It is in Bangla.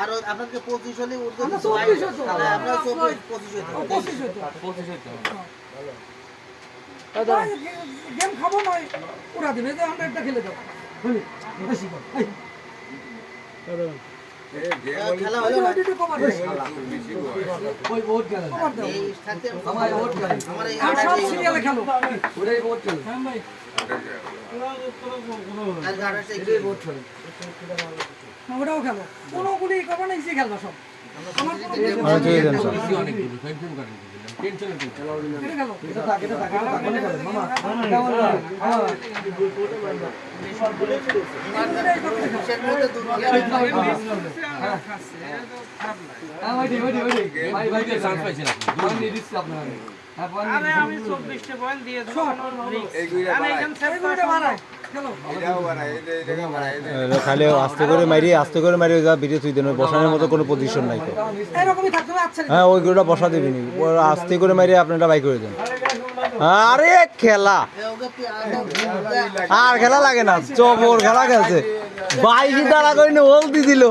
আর আপনাকে পঁচিশ হলে আমরা আপনার চব্বিশ পঁচিশ হতে পঁচিশ হইতো। পঁচিশ হইতে গেম খাব নয় ওরা দিবে। যে হান্ড্রেডটা খেলে দাও বেশি। এই, খেলা হলো না। ওই। এই থাকতে আমার ভোট গেল আমার এই সব সিরিয়ালে খেলো। ওটাই ভোট গেল হ্যাঁ ভাই আর এটাই ভোট গেল হ্যাঁ, ওটাও খেলো। কোনো গুলি করব না। ইসে খেলবা সব আমি চব্বিশটা পয়েন্ট দিয়ে দেবো খেলো আস্তে করে মারি আস্তে করে মারি যা ভিডিও তুই দেন বসানোর মতো কোনো পজিশন নাই আচ্ছা। হ্যাঁ ওইগুলোটা বসা দিবিনি আস্তে করে মারি আপনারা বাই করে দেন। আরে খেলা। আর খেলা লাগে না চবর খেলা খেলছে। বাইশে দাঁড়া করে ওল দি দিল।